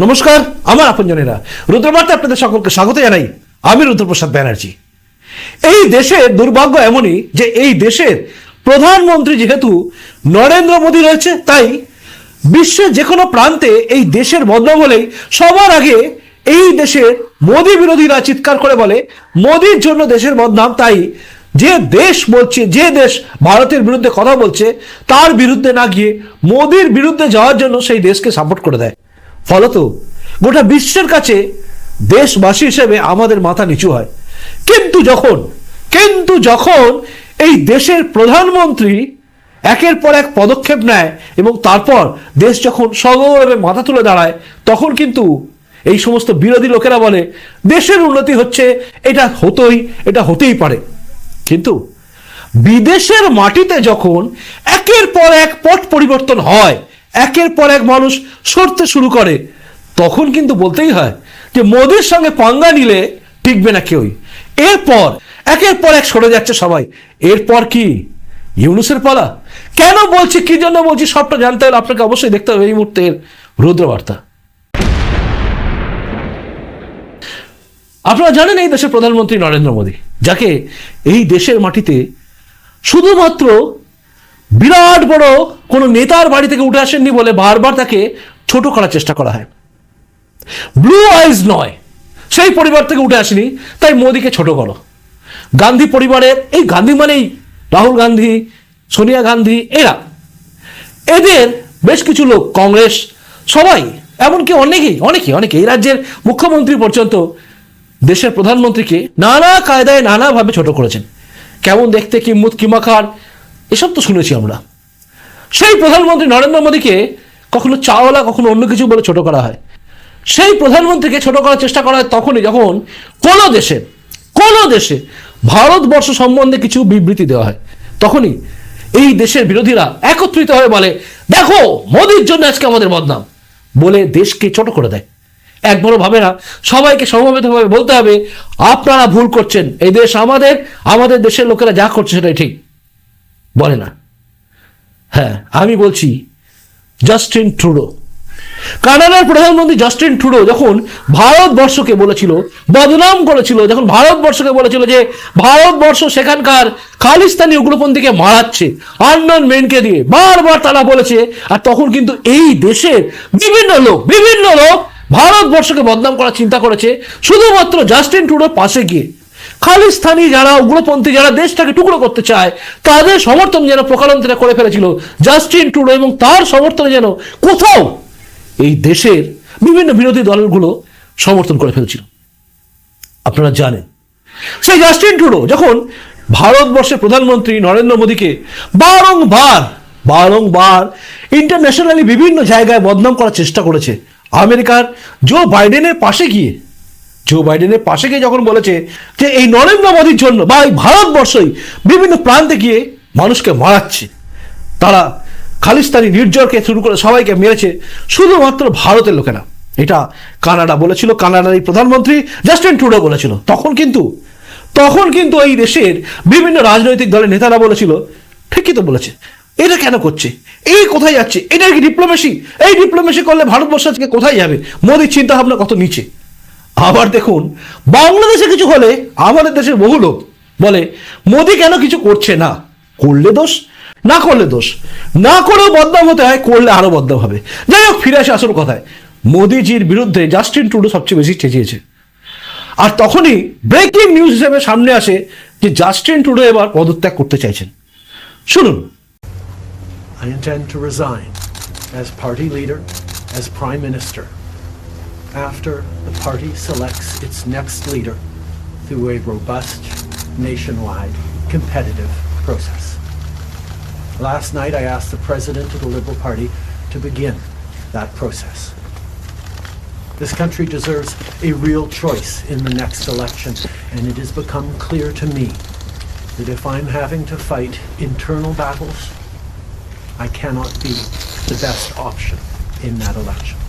নমস্কার, আমার আপনজনেরা। রুদ্রবার্তা আপনাদের সকলকে স্বাগত জানাই। আমি রুদ্রপ্রসাদ ব্যানার্জি। এই দেশের দুর্ভাগ্য এমনই যে এই দেশের প্রধানমন্ত্রী যেহেতু নরেন্দ্র মোদী রয়েছে, তাই বিশ্বের যে কোনো প্রান্তে এই দেশের বদনাম হলেই সবার আগে এই দেশের মোদী বিরোধীরা চিৎকার করে বলে, মোদীর জন্য দেশের বদনাম। তাই যে দেশ বলছে, যে দেশ ভারতের বিরুদ্ধে কথা বলছে, তার বিরুদ্ধে না গিয়ে মোদীর বিরুদ্ধে যাওয়ার জন্য সেই দেশকে সাপোর্ট করে দেয়। ফলত গোটা বিশ্বের কাছে দেশবাসী হিসেবে আমাদের মাথা নিচু হয়। কিন্তু যখন কিন্তু যখন এই দেশের প্রধানমন্ত্রী একের পর এক পদক্ষেপ নেয় এবং তারপর দেশ যখন সগৌরবে মাথা তুলে দাঁড়ায়, তখন কিন্তু এই সমস্ত বিরোধী লোকেরা বলে, দেশের উন্নতি হচ্ছে, এটা হতোই, এটা হতেই পারে। কিন্তু বিদেশের মাটিতে যখন একের পর এক পট পরিবর্তন হয় একের পর এক মানুষ সরতে শুরু করে। তখন কিন্তু বলতেই হয় যে, মোদির সঙ্গে পাঙ্গা নিলে টিকবে না কেউই। এরপর, একের পর এক সরে যাচ্ছে সবাই। এরপর কি? ইউনুসের পালা? কেন বলছি কি জন্য বলছি সবটা জানতে হলে আপনাকে অবশ্যই দেখতে হবে এই মুহূর্তের রুদ্রবার্তা। আপনারা জানেন এই দেশের প্রধানমন্ত্রী নরেন্দ্র মোদী, যাকে এই দেশের মাটিতে শুধুমাত্র বিরাট বড় কোনো নেতার বাড়ি থেকে উঠে আসেননি বলে বারবার তাকে ছোট করার চেষ্টা করা হয়। ব্লু আইজ নয়। সেই পরিবার থেকে উঠে আসেনি, তাই মোদীকে ছোট করো। গান্ধী পরিবারের, এই গান্ধী মানেই রাহুল গান্ধী, সোনিয়া গান্ধী, এরা। এদের বেশ কিছু লোক, কংগ্রেস, সবাই, এমনকি অনেকেই অনেকেই অনেকে এই রাজ্যের মুখ্যমন্ত্রী পর্যন্ত দেশের প্রধানমন্ত্রীকে নানা কায়দায় নানাভাবে ছোট করেছেন। কেমন দেখতে কিম্মুত কিমাকার এসব তো শুনেছি আমরা। সেই প্রধানমন্ত্রী নরেন্দ্র মোদীকে কখনো চাওয়ালা কখনো অন্য কিছু বলে ছোট করা হয়। সেই প্রধানমন্ত্রীকে ছোট করার চেষ্টা করা হয় তখনই যখন কোনো দেশে কোনো দেশে ভারতবর্ষ সম্বন্ধে কিছু বিবৃতি দেওয়া হয়, তখনই এই দেশের বিরোধীরা একত্রিত হয়ে বলে, দেখো, মোদির জন্য আজকে আমাদের বদনাম। বলে দেশকে ছোট করে দেয়। একবারও ভাবে না সবাইকে সমবেতভাবে বলতে হবে, আপনারা ভুল করছেন। এই দেশ আমাদের আমাদের দেশের লোকেরা যা করছে সেটাই ঠিক। বলে না। হ্যাঁ আমি বলছি জাস্টিন ট্রুডো কানাডার প্রধানমন্ত্রী জাস্টিন ট্রুডো যখন ভারতবর্ষকে বলেছিল, বদনাম করেছিল, যখন ভারতবর্ষকে বলেছিল যে ভারতবর্ষ সেখানকার খালিস্তানি উগ্রপন্থীকে মারাচ্ছে, আন্নন মেনকে দিয়ে, বারবার তারা বলেছে, আর তখন কিন্তু এই দেশের বিভিন্ন লোক বিভিন্ন লোক ভারতবর্ষকে বদনাম করার চিন্তা করেছে, শুধুমাত্র জাস্টিন ট্রুডোর পাশে গিয়ে। খালিস্তানি যারা, উগ্রপন্থী যারা দেশটাকে টুকরো করতে চায়, তাদের সমর্থন যেন প্রকারান্তরে করে ফেলেছিল। জাস্টিন ট্রুডো এবং তার সমর্থনে যেন কোথাও এই দেশের বিভিন্ন বিরোধী দলগুলো সমর্থন করে ফেলেছিল। আপনারা জানেন, সেই জাস্টিন ট্রুডো যখন ভারতবর্ষের প্রধানমন্ত্রী নরেন্দ্র মোদীকে বারংবার বারংবার ইন্টারন্যাশনালি বিভিন্ন জায়গায় বদনাম করার চেষ্টা করেছে, আমেরিকার জো বাইডেনের পাশে গিয়ে জো বাইডেনের পাশে গিয়ে যখন বলেছে যে এই নরেন্দ্র মোদীর জন্য বা এই ভারতবর্ষই বিভিন্ন প্রান্তে গিয়ে মানুষকে মারাচ্ছে, তারা খালিস্তানি নির্জরকে শুরু করে সবাইকে মেরেছে, শুধুমাত্র ভারতের লোকেরা। এটা কানাডা বলেছিল, কানাডার এই প্রধানমন্ত্রী জাস্টিন ট্রুডো বলেছিল। তখন কিন্তু তখন কিন্তু এই দেশের বিভিন্ন রাজনৈতিক দলের নেতারা বলেছিল, ঠিকই তো বলেছে, এটা কেন করছে? এই কোথায় যাচ্ছে? এটা কি ডিপ্লোমেসি এই ডিপ্লোমেসি করলে ভারতবর্ষ আজকে কোথায় যাবে? মোদীর চিন্তা ভাবনা কত নিচে? আবার দেখুন বাংলাদেশে কিছু হলে আমাদের দেশের বহু লোক বলে মোদি কেন কিছু করছে না? করলে দোষ? না করলে দোষ? না করেও বদনাম হতে হয় করলে আরও বদনাম হবে। যাই হোক ফিরে আসে আসল কথায়। মোদিজির বিরুদ্ধে জাস্টিন টুডু সবচেয়ে বেশি চেঁচিয়েছে। আর তখনই ব্রেকিং নিউজ হিসেবে সামনে আসে যে জাস্টিন টুডো এবার পদত্যাগ করতে চাইছেন। শুনুন। I intend to resign as party leader, as prime minister, after the party selects its next leader through a robust, nationwide, competitive process. Last night, I asked the president of the Liberal Party to begin that process. This country deserves a real choice in the next election, and it has become clear to me that if I'm having to fight internal battles, I cannot be the best option in that election.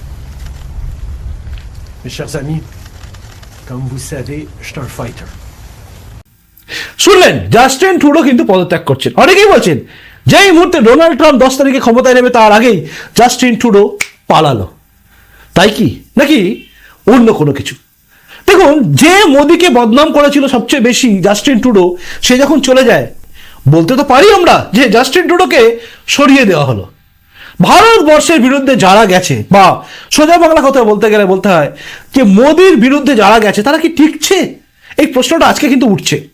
Mes chers amis, comme vous savez, je suis un fighter. শুনলেন Justin Trudeau কিন্তু পদত্যাগ করছেন। অনেকেই বলছেন যেই মুহূর্তে Donald Trump দশ তারিখে ক্ষমতায় নেবে তার আগেই জাস্টিন ট্রুডো পালালো। তাই কি? নাকি অন্য কোনো কিছু? দেখুন যে মোদিকে বদনাম করেছিল সবচেয়ে বেশি জাস্টিন টুডো সে যখন চলে যায় বলতে তো পারি আমরা যে জাস্টিন টুডোকে সরিয়ে দেওয়া হলো। ভারতবর্ষের বিরুদ্ধে যারা গেছে, বা সোজা বাংলা কথা বলতে গেলে বলতে হয় যে মোদির বিরুদ্ধে যারা গেছে, তারা কি টিকছে? এই প্রশ্নটা আজকে কিন্তু উঠছে।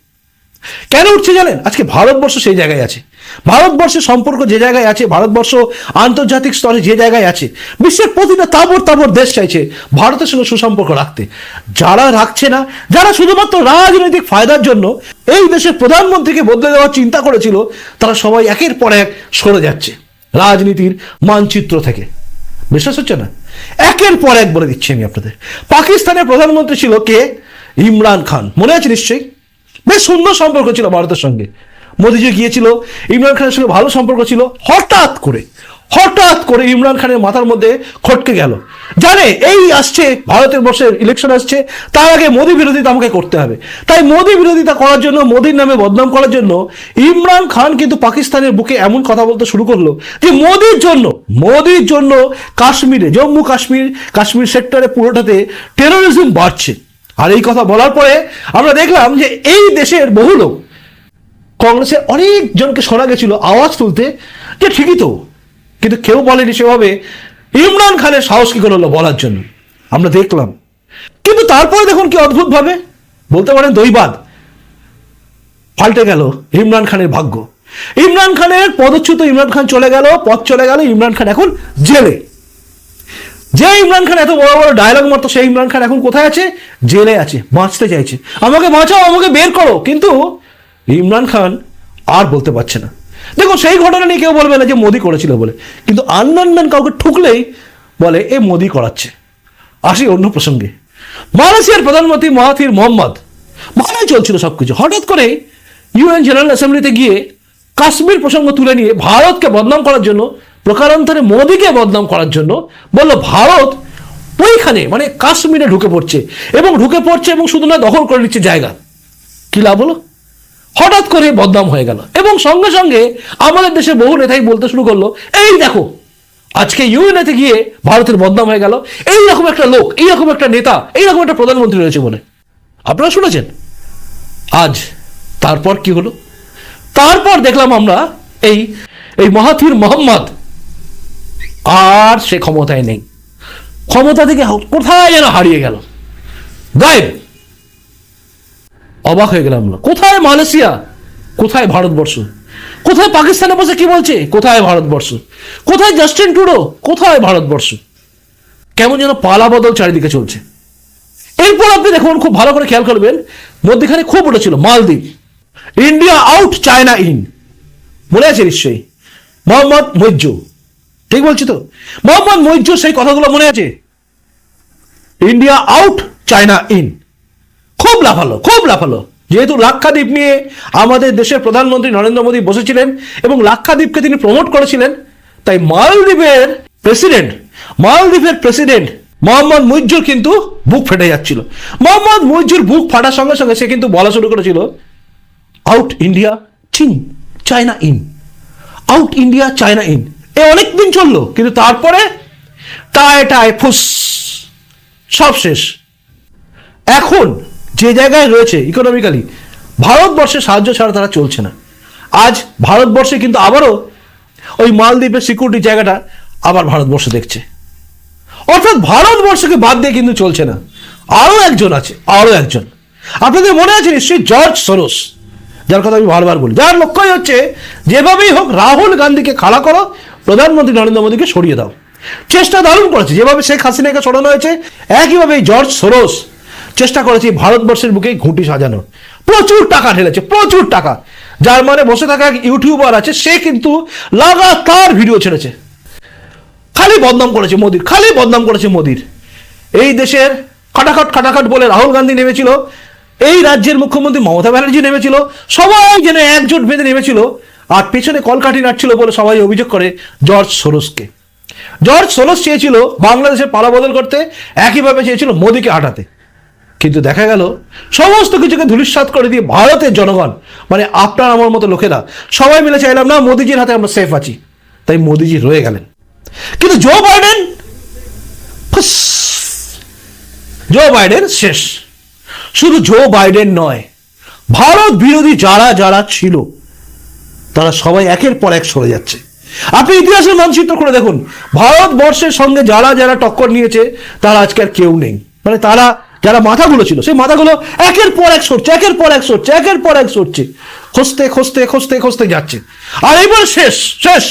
কেন উঠছে জানেন? আজকে ভারতবর্ষ সেই জায়গায় আছে। ভারতবর্ষের সম্পর্ক যে জায়গায় আছে, ভারতবর্ষ আন্তর্জাতিক স্তরে যে জায়গায় আছে, বিশ্বের প্রতিটা তাবর তাবর দেশ চাইছে ভারতের সঙ্গে সুসম্পর্ক রাখতে। যারা রাখছে না, যারা শুধুমাত্র রাজনৈতিক ফায়দার জন্য এই দেশের প্রধানমন্ত্রীকে বদলে দেওয়ার চিন্তা করেছিল, তারা সবাই একের পর এক সরে যাচ্ছে। রাজনীতির মানচিত্র থেকে। বিশ্বাস হচ্ছে না? একের পর এক বলে দিচ্ছি আমি আপনাদের। পাকিস্তানের প্রধানমন্ত্রী ছিল কে? ইমরান খান। মনে আছে নিশ্চয়ই? বেশ সুন্দর সম্পর্ক ছিল ভারতের সঙ্গে। মোদিজি গিয়েছিল, ইমরান খানের সঙ্গে ভালো সম্পর্ক ছিল, হঠাৎ করে হঠাৎ করে ইমরান খানের মাথার মধ্যে খটকে গেল। জানে, এই আসছে, ভারতের বর্ষের ইলেকশন আসছে, তার আগে মোদি বিরোধিতা আমাকে করতে হবে। তাই মোদী বিরোধিতা করার জন্য, মোদীর নামে বদনাম করার জন্য ইমরান খান কিন্তু পাকিস্তানের বুকে এমন কথা বলতে শুরু করল যে মোদীর জন্য মোদীর জন্য কাশ্মীরে, জম্মু কাশ্মীর কাশ্মীর সেক্টরে পুরোটাতে টেরোরিজম বাড়ছে। আর এই কথা বলার পরে আমরা দেখলাম যে এই দেশের বহু লোক, কংগ্রেসের অনেকজনকে শোনা গেছিল আওয়াজ তুলতে, যে ঠিকই তো কিন্তু কেউ বলেনি সেভাবে ইমরান খানের সাহস কি করে হলো বলার জন্য। আমরা দেখলাম। কিন্তু তারপরে দেখুন কি অদ্ভুতভাবে বলতে পারেন দৈবাদ। পাল্টে গেল ইমরান খানের ভাগ্য। ইমরান খানের পদচ্যুত ইমরান খান চলে গেল, পথ চলে গেল, ইমরান খান এখন জেলে। যে ইমরান খান এত বড় বড় ডায়লগ মারতো, সেই ইমরান খান এখন কোথায় আছে? জেলে আছে, বাঁচতে চাইছে। আমাকে বাঁচাও, আমাকে বের করো। কিন্তু ইমরান খান আর বলতে পারছে না। দেখো সেই ঘটনা নিয়ে কেউ বলবে না যে মোদি করেছিল বলে। কিন্তু আনন্দ কাউকে ঠুকলেই বলে, এ মোদি করাচ্ছে। আসি অন্য প্রসঙ্গে। মালয়েশিয়ার প্রধানমন্ত্রী মাহাথির মোহাম্মদ ভালোই চলছিল সবকিছু। হঠাৎ করে ইউএন জেনারেল অ্যাসেম্বলিতে গিয়ে কাশ্মীর প্রসঙ্গ তুলে নিয়ে ভারতকে বদনাম করার জন্য, প্রকারান্তরে মোদিকে বদনাম করার জন্য বলল, ভারত ওইখানে মানে কাশ্মীরে ঢুকে পড়ছে এবং ঢুকে পড়ছে এবং শুধু না দখল করে নিচ্ছে জায়গা। কি লাভ হলো? হঠাৎ করে বদনাম হয়ে গেল। এবং সঙ্গে সঙ্গে আমাদের দেশে বহু নেতাই বলতে শুরু করল, এই দেখো, আজকে ইউএনএতে গিয়ে ভারতের বদনাম হয়ে গেল। এইরকম একটা লোক এইরকম একটা নেতা এইরকম একটা প্রধানমন্ত্রী রয়েছে বলে। আপনারা শুনেছেন? আজ তারপর কি হলো? তারপর দেখলাম আমরা এই এই মাহাথির মোহাম্মদ আর সে ক্ষমতায় নেই। ক্ষমতা থেকে কোথায় যেন হারিয়ে গেল। গায়েব অবাক হয়ে গেলাম আমরা। কোথায় মালয়েশিয়া? কোথায় ভারতবর্ষ? কোথায় পাকিস্তানে বসে কি বলছে? কোথায় ভারতবর্ষ? কোথায় জাস্টিন টুডো কোথায় ভারতবর্ষ? কেমন যেন পালা বদল চারিদিকে চলছে। এরপর আপনি দেখুন, খুব ভালো করে খেয়াল করবেন, মধ্যেখানে খুব উঠেছিল মালদ্বীপ। India out, China in. মনে আছে নিশ্চয়ই? মোহাম্মদ মৈজু ঠিক বলছি তো? মোহাম্মদ মৈজুর সেই কথাগুলো মনে আছে? India out, China in. খুব লাফালো খুব লাফালো। যেহেতু লাক্ষাদ্বীপ নিয়ে আমাদের দেশের প্রধানমন্ত্রী নরেন্দ্র মোদী বসেছিলেন এবং লাক্ষাদ্বীপকে তিনি প্রমোট করেছিলেন, তাই মালদ্বীপের প্রেসিডেন্ট মালদ্বীপের প্রেসিডেন্ট মোহাম্মদ মুইজুর কিন্তু বুক ফেটে যাচ্ছিল। মোহাম্মদ মুইজুর বুক ফাটার সঙ্গে সঙ্গে সে কিন্তু বলা শুরু করেছিল আউট ইন্ডিয়া চীন China in out India China in এ অনেক দিন চলল, কিন্তু তারপরে টায় টায় ফুস, সব শেষ। এখন যে জায়গায় রয়েছে ইকোনমিক্যালি ভারতবর্ষের সাহায্য ছাড়া তারা চলছে না। আজ ভারতবর্ষে কিন্তু আবারও ওই মালদ্বীপের সিকিউরিটি জায়গাটা আবার ভারতবর্ষ দেখছে। অর্থাৎ ভারতবর্ষকে বাদ দিয়ে কিন্তু চলছে না। আরও একজন আছে, আরও একজন। আপনাদের মনে আছে নিশ্চয়ই জর্জ সরোস? যার কথা আমি বারবার বলি। যার লক্ষ্যই হচ্ছে যেভাবেই হোক রাহুল গান্ধীকে খাড়া করো, প্রধানমন্ত্রী নরেন্দ্র মোদীকে সরিয়ে দাও। চেষ্টা দারুণ করেছে। যেভাবে শেখ হাসিনাকে সরানো হয়েছে, একইভাবে জর্জ সরোস চেষ্টা করেছে ভারতবর্ষের বুকে ঘুঁটি সাজানোর। প্রচুর টাকা ঢেলেছে, প্রচুর টাকা। যার মানে বসে থাকা এক ইউটিউবার আছে, সে কিন্তু লাগাতার ভিডিও ছেড়েছে। খালি বদনাম করেছে মোদির, খালি বদনাম করেছে মোদির। এই দেশের খাটাখাট খাটাখাট বলে রাহুল গান্ধী নেমেছিল, এই রাজ্যের মুখ্যমন্ত্রী মমতা ব্যানার্জি নেমেছিল, সবাই যেন একজোট বেঁধে নেমেছিল, আর পেছনে কলকাঠি নাটছিল বলে সবাই অভিযোগ করে জর্জ সোরসকে। জর্জ সোরস চেয়েছিল বাংলাদেশের পালা বদল করতে, একইভাবে চেয়েছিল মোদিকে হাঁটাতে। কিন্তু দেখা গেল, সমস্ত কিছুকে ধূলিসাৎ করে দিয়ে ভারতের জনগণ মানে আপনার আমার মতো লোকেরা, সবাই মিলে চাইলাম, না, মোদিজির হাতে আমরা সেফ আছি। তাই মোদিজি রয়ে গেলেন। কিন্তু জো বাইডেন জো বাইডেন শেষ। শুধু জো বাইডেন নয়, ভারত বিরোধী যারা যারা ছিল, তারা সবাই একের পর এক সরে যাচ্ছে। আপনি ইতিহাসের মানচিত্র করে দেখুন, ভারতবর্ষের সঙ্গে যারা যারা টক্কর নিয়েছে, তারা আজকে আর কেউ নেই। মানে তারা যারা মাথাগুলো ছিল, সেই মাথাগুলো একের পর এক সরছে, একের পর এক সরছে, একের পর এক সরছে। খুঁজতে খুঁজতে খুঁজতে খুঁজতে যাচ্ছে। আর এবার শেষ শেষ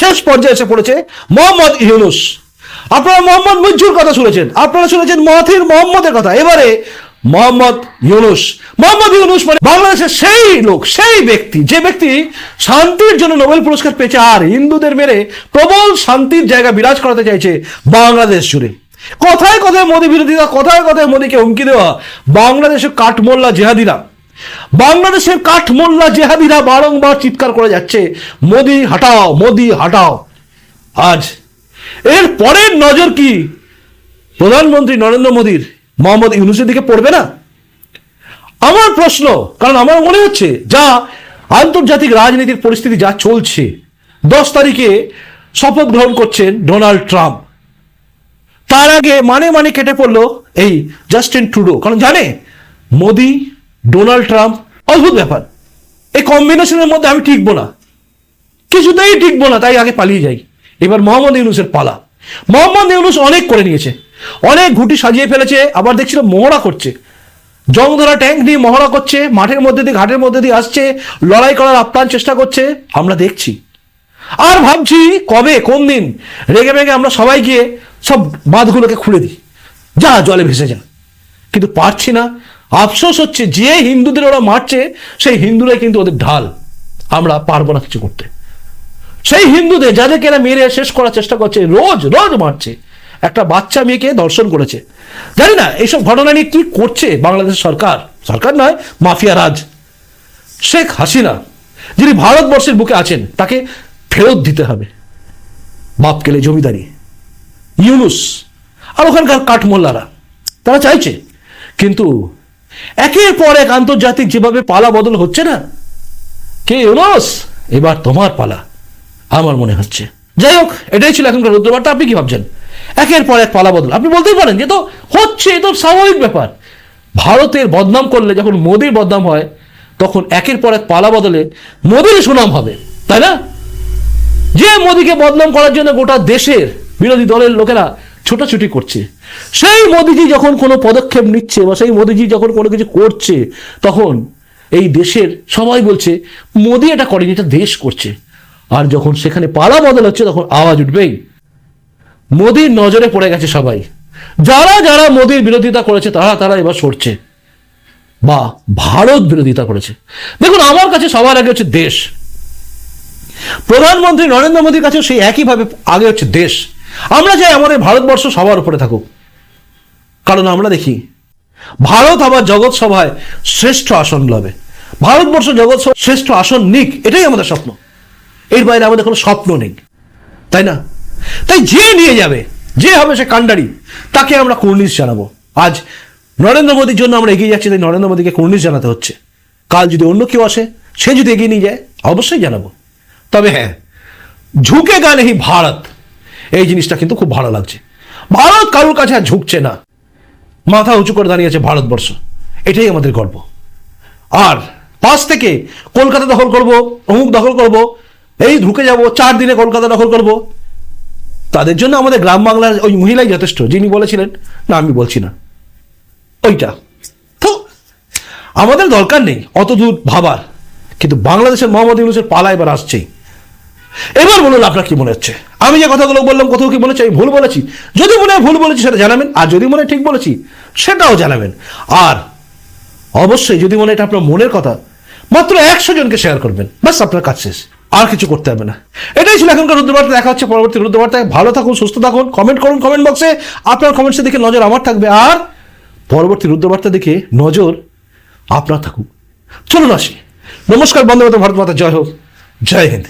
শেষ পর্যায়ে এসে পড়েছে মোহাম্মদ ইউনুস। আপনারা মোহাম্মদ মুজ্জুর কথা শুনেছেন, আপনারা শুনেছেন মহাথির মোহাম্মদের কথা। এবারে মোহাম্মদ ইউনুস মোহাম্মদ ইউনুস মানে বাংলাদেশের সেই লোক, সেই ব্যক্তি, যে ব্যক্তি শান্তির জন্য নোবেল পুরস্কার পেয়েছে। আর হিন্দুদের মেরে প্রবল শান্তির জায়গা বিরাজ করাতে চাইছে বাংলাদেশ জুড়ে। কথায় কথায় মোদী বিরোধীরা কথায় কথায় মোদীকে হুমকি দেওয়া। বাংলাদেশের কাঠমোল্লা জেহাদিরা। বাংলাদেশের কাঠমোল্লা জেহাদিরা বারংবার চিৎকার করে যাচ্ছে, মোদি হাটাও মোদি হাটাও। আজ এর পরের নজর কি? প্রধানমন্ত্রী নরেন্দ্র মোদীর, মোহাম্মদ ইউনুসের দিকে পড়বে না? আমার প্রশ্ন, কারণ আমার মনে হচ্ছে, যা আন্তর্জাতিক রাজনীতির পরিস্থিতি যা চলছে, দশ তারিখে শপথ গ্রহণ করছেন ডোনাল্ড ট্রাম্প। তার আগে মানে মানে কেটে পড়ল এই জাস্টিন ট্রুডো কারণ জানে? মোদি ডোনাল্ড ট্রাম্প অদ্ভুত ব্যাপার। এই কম্বিনেশনের মধ্যে আমি টিকবো না। কিছুতেই টিকবো না, তাই আগে পালিয়ে যাই। এবার মোহাম্মদ ইউনুসের পালা। মোহাম্মদ ইউনুস অনেক করে নিয়েছে। অনেক ঘুটি সাজিয়ে ফেলেছে, আবার দেখছিলাম মহড়া করছে। জং ধরা ট্যাঙ্ক নিয়ে মহড়া করছে, মাঠের মধ্যে দিয়ে, ঘাটের মধ্যে দিয়ে আসছে, লড়াই করার আপ্রাণ চেষ্টা করছে। আমরা দেখছি। আর ভাবছি কবে, কোন দিন? রেগে মেগে আমরা সবাই গিয়ে সব বাঁধগুলোকে খুলে দিই। যা জলে ভেসে যা কিন্তু পারছি না। আফসোস হচ্ছে যে হিন্দুদের ওরা মারছে, সেই হিন্দুরাই কিন্তু ওদের ঢাল। আমরা পারব না কিছু করতে। সেই হিন্দুদের যাদেরকে এরা মেরে শেষ করার চেষ্টা করছে, রোজ রোজ মারছে। একটা বাচ্চা মেয়েকে দর্শন করেছে। জানি না, এইসব ঘটনা নিয়ে কি করছে বাংলাদেশ সরকার? সরকার নয়, মাফিয়া রাজ। শেখ হাসিনা, যিনি ভারতবর্ষের বুকে আছেন, তাকে ফেরত দিতে হবে। বাপ কেলে জমিদারি, ইউনুস আর ওখানকার কাঠমোল্লারা, তারা চাইছে। কিন্তু একের পর এক আন্তর্জাতিক যেভাবে পালা বদল হচ্ছে না, কে ইউনুস? এবার তোমার পালা, আমার মনে হচ্ছে। যাই হোক, এটাই ছিল এখনকার রুদ্রবার্তা, আপনি কি ভাবছেন? একের পর এক পালা বদল, আপনি বলতেই পারেন যে তো হচ্ছে, এ তো স্বাভাবিক ব্যাপার। ভারতের বদনাম করলে যখন মোদির বদনাম হয়, তখন একের পর এক পালা বদলে মোদির সুনাম হবে, তাই না? যে মোদিকে বদনাম করার জন্য গোটা দেশের বিরোধী দলের লোকেরা ছোটাছুটি করছে, সেই মোদিজি যখন কোনো পদক্ষেপ নিচ্ছে বা সেই মোদিজি যখন কোনো কিছু করছে, তখন এই দেশের সবাই বলছে, মোদি এটা করেনি, এটা দেশ করছে। আর যখন সেখানে পালা বদল হচ্ছে, তখন আওয়াজ উঠবেই। মোদির নজরে পড়ে গেছে সবাই। যারা যারা মোদির বিরোধিতা করেছে, তারা তারা এবার সরছে। বা ভারত বিরোধিতা করেছে। দেখুন, আমার কাছে সবার আগে হচ্ছে দেশ। প্রধানমন্ত্রী নরেন্দ্র মোদীর কাছে সেই একইভাবে আগে হচ্ছে দেশ। আমরা চাই আমাদের ভারতবর্ষ সবার উপরে থাকুক। কারণ আমরা দেখি, ভারত আবার জগৎ সভায় শ্রেষ্ঠ আসন লবে ভারতবর্ষ জগৎ শ্রেষ্ঠ আসন নিক, এটাই আমাদের স্বপ্ন। এর বাইরে আমাদের কোনো স্বপ্ন নেই। তাই না? তাই যে নিয়ে যাবে, যে হবে সে কাণ্ডারি, তাকে আমরা কুর্নিশ জানাব। আজ নরেন্দ্র মোদীর জন্য আমরা এগিয়ে যাচ্ছি, তাই নরেন্দ্র মোদীকে কুর্নিশ জানাতে হচ্ছে। কাল যদি অন্য কেউ আসে, সে যদি এগিয়ে নিয়ে যায়, অবশ্যই জানাব। তবে হ্যাঁ ঝুঁকে গা ভারত। এই জিনিসটা কিন্তু খুব ভালো লাগছে। ভারত কারোর কাছে আর ঝুঁকছে না। মাথা উঁচু করে দাঁড়িয়েছে ভারতবর্ষ। এটাই আমাদের গর্ব। আর পাশ থেকে কলকাতা দখল করব, অমুক দখল করব, এই ঢুকে যাব, চার দিনে কলকাতা দখল করব। তাদের জন্য আমাদের গ্রাম বাংলার ওই মহিলাই যথেষ্ট, যিনি বলেছিলেন, না, আমি বলছি না। ওইটা। তো আমাদের দরকার নেই অত দূর ভাবার। কিন্তু বাংলাদেশের মোহাম্মদ ইউনুসের পালা এবার আসছেই। এবার বলুন আপনার কি মনে হচ্ছে? আমি যে কথাগুলো বললাম, কোথাও কি হচ্ছে? আমি ভুল বলেছি। যদি মনে হয় ভুল বলেছি, সেটা জানাবেন। আর যদি মনে ঠিক বলেছি, সেটাও জানাবেন। আর অবশ্যই যদি মনে এটা আপনার মনের কথা, মাত্র একশো জনকে শেয়ার করবেন। বাস আপনার কাজ শেষ। আর কিছু করতে হবে না। এটাই ছিল এখনকার রুদ্রবার্তা। দেখা হচ্ছে পরবর্তী রুদ্রবার্তায়। ভালো থাকুন, সুস্থ থাকুন। কমেন্ট করুন কমেন্ট বক্সে আপনার কমেন্টসে দেখে নজর আমার থাকবে। আর পরবর্তী রুদ্রবার্তা দেখে নজর আপনার থাকুক। চলুন আসি। নমস্কার মাতা ভারত মাতা। জয় হোক। জয় হিন্দ।